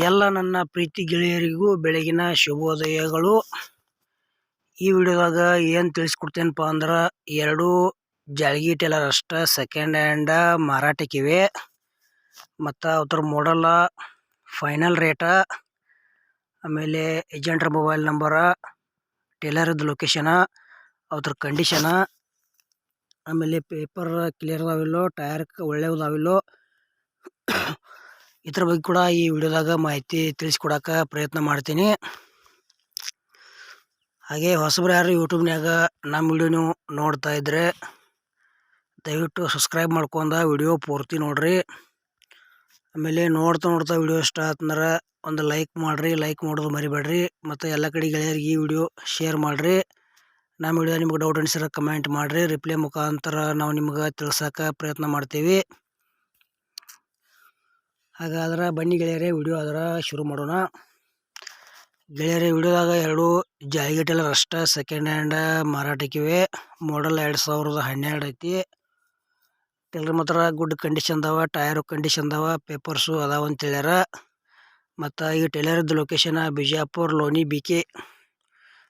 ಎಲ್ಲ ನನ್ನ ಪ್ರೀತಿ ಗೆಳೆಯರಿಗೂ ಬೆಳಗಿನ ಶುಭೋದಯಗಳು. ಈ ವಿಡಿಯೋದಾಗ ಏನು ತಿಳಿಸ್ಕೊಡ್ತೇನಪ್ಪ ಅಂದ್ರೆ ಎರಡು ಜಾಳ್ಗಿ ಟೇಲರ್ ಅಷ್ಟ ಸೆಕೆಂಡ್ ಹ್ಯಾಂಡ ಮಾರಾಟಕ್ಕಿವೆ ಮತ್ತು ಅವ್ರ ಮಾಡಲ್ಲ ಫೈನಲ್ ರೇಟ ಆಮೇಲೆ ಏಜೆಂಟ್ರ ಮೊಬೈಲ್ ನಂಬರ ಟೇಲರ್ದು ಲೊಕೇಶನ ಅವ್ರ ಕಂಡೀಷನ ಆಮೇಲೆ ಪೇಪರ್ ಕ್ಲಿಯರ್ ಅದಾವಿಲ್ಲೋ ಟಯರ್ ಒಳ್ಳೆಯದಾವಿಲ್ಲೋ ಇದ್ರ ಬಗ್ಗೆ ಕೂಡ ಈ ವಿಡಿಯೋದಾಗ ಮಾಹಿತಿ ತಿಳಿಸ್ಕೊಡಕ ಪ್ರಯತ್ನ ಮಾಡ್ತೀನಿ. ಹಾಗೆ ಹೊಸಬ್ರು ಯಾರು ಯೂಟ್ಯೂಬ್ನಾಗ ನಮ್ಮ ವಿಡಿಯೋ ನೋಡ್ತಾ ಇದ್ದರೆ ದಯವಿಟ್ಟು ಸಬ್ಸ್ಕ್ರೈಬ್ ಮಾಡ್ಕೊಂಡ ವಿಡಿಯೋ ಪೂರ್ತಿ ನೋಡ್ರಿ. ಆಮೇಲೆ ನೋಡ್ತಾ ನೋಡ್ತಾ ವಿಡಿಯೋ ಇಷ್ಟ ಆತಂದ್ರೆ ಒಂದು ಲೈಕ್ ಮಾಡಿರಿ, ಲೈಕ್ ಮಾಡೋದು ಮರಿಬೇಡ್ರಿ. ಮತ್ತು ಎಲ್ಲ ಕಡೆ ಗೆಳೆಯರಿಗೆ ಈ ವಿಡಿಯೋ ಶೇರ್ ಮಾಡಿರಿ. ನಮ್ಮ ವಿಡಿಯೋ ನಿಮ್ಗೆ ಡೌಟ್ ಅನ್ಸಿರೋ ಕಮೆಂಟ್ ಮಾಡಿರಿ. ರಿಪ್ಲೈ ಮುಖಾಂತರ ನಾವು ನಿಮ್ಗೆ ತಿಳ್ಸೋಕೆ ಪ್ರಯತ್ನ ಮಾಡ್ತೀವಿ. ಹಾಗಾದ್ರೆ ಬನ್ನಿ ಗೆಳೆಯರೇ, ವಿಡಿಯೋ ಆದ್ರೆ ಶುರು ಮಾಡೋಣ. ಗೆಳೆಯರೇ, ವಿಡಿಯೋದಾಗ ಎರಡು ಜಾಯಿಗೆ ರಷ್ಟ ಅಷ್ಟೇ ಸೆಕೆಂಡ್ ಹ್ಯಾಂಡ್ ಮಾರಾಟಕ್ಕಿವೆ ಮಾಡಲ್ ಎರಡು ಸಾವಿರದ ಹನ್ನೆರಡು ಐತಿ. ಟೆಲ್ರ್ ಮಾತ್ರ ಗುಡ್ ಕಂಡೀಷನ್ ಅದಾವ ಟಯರು ಕಂಡೀಷನ್ ಅದಾವ ಪೇಪರ್ಸು ಅದಾವ ಅಂತ ಹೇಳ್ಯಾರ. ಮತ್ತು ಈ ಟೆಲರದ್ದು location Bijapur, Loni, B K.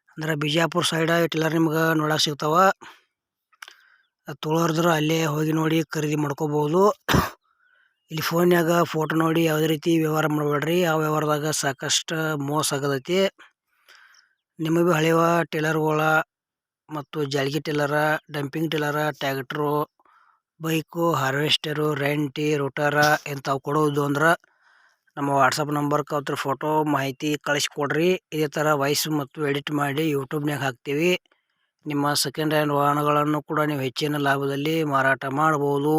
ಅಂದ್ರೆ ಬಿಜಾಪುರ ಸೈಡ ಈ ಟೇಲರ್ ನಿಮ್ಗೆ ನೋಡಕ್ಕೆ ಸಿಗ್ತಾವ. ತೊಳೋರ್ದ್ರೆ ಅಲ್ಲೇ ಹೋಗಿ ನೋಡಿ ಖರೀದಿ ಮಾಡ್ಕೋಬೋದು. ಇಲ್ಲಿ ಫೋನ್ಯಾಗ ಫೋಟೋ ನೋಡಿ ಯಾವುದೇ ರೀತಿ ವ್ಯವಹಾರ ಮಾಡಬೇಡ್ರಿ. ಆ ವ್ಯವಹಾರದಾಗ ಸಾಕಷ್ಟು ಮೋಸ ಆಗದೈತಿ ನಿಮಗೆ ಭೀ ಹಳೆಯವ ಟೇಲರ್ಗಳ ಮತ್ತು ಜಾಲ್ಗಿ trailer, dumping trailer, tractor, bike, harvester, ರೆಂಟಿ, ರೋಟರ ಇಂಥವು ಕೊಡೋದು ಅಂದ್ರೆ ನಮ್ಮ ವಾಟ್ಸಪ್ ನಂಬರ್ ಅವ್ರ ಫೋಟೋ ಮಾಹಿತಿ ಕಳಿಸ್ಕೊಡ್ರಿ. ಇದೇ ಥರ ವಾಯ್ಸ್ ಮತ್ತು ಎಡಿಟ್ ಮಾಡಿ ಯೂಟ್ಯೂಬ್ನಾಗ ಹಾಕ್ತೀವಿ. ನಿಮ್ಮ ಸೆಕೆಂಡ್ ಹ್ಯಾಂಡ್ ವಾಹನಗಳನ್ನು ಕೂಡ ನೀವು ಹೆಚ್ಚಿನ ಲಾಭದಲ್ಲಿ ಮಾರಾಟ ಮಾಡ್ಬೋದು.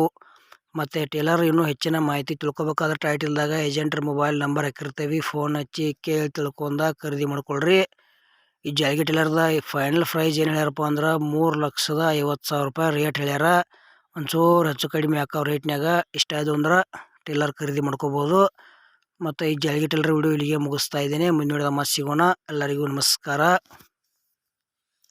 ಮತ್ತು ಟೇಲರ್ ಇನ್ನೂ ಹೆಚ್ಚಿನ ಮಾಹಿತಿ ತಿಳ್ಕೊಬೇಕಾದ್ರೆ ಟೈಟಲ್ದಾಗ ಏಜೆಂಟ್ರ ಮೊಬೈಲ್ ನಂಬರ್ ಹಾಕಿರ್ತೀವಿ. ಫೋನ್ ಹಚ್ಚಿ ಕೇಳಿ ತಿಳ್ಕೊಂಡ ಖರೀದಿ ಮಾಡ್ಕೊಳ್ರಿ. ಈ ಜಾಲ್ಗಿ ಟೇಲರ್ದ ಫೈನಲ್ ಪ್ರೈಸ್ ಏನು ಹೇಳ್ಯಾರಪ್ಪ ಅಂದ್ರೆ ಮೂರು ಲಕ್ಷದ ಐವತ್ತು ಸಾವಿರ ರೂಪಾಯಿ ರೇಟ್ ಹೇಳ್ಯಾರ. ಒಂಚೂರು ಹೆಚ್ಚು ಕಡಿಮೆ ಹಾಕೋ ರೇಟ್ನಾಗ ಇಷ್ಟ ಆಯಿತು ಅಂದ್ರೆ ಟೇಲರ್ ಖರೀದಿ ಮಾಡ್ಕೋಬೋದು. ಮತ್ತು ಈ ಜಾಲ್ಗಿ ಟೇಲರ್ ವಿಡಿಯೋ ಇಲ್ಲಿಗೆ ಮುಗಿಸ್ತಾ ಇದ್ದೀನಿ. ಮುಂದಿನ ಮತ್ತೆ ಸಿಗೋಣ. ಎಲ್ಲರಿಗೂ ನಮಸ್ಕಾರ.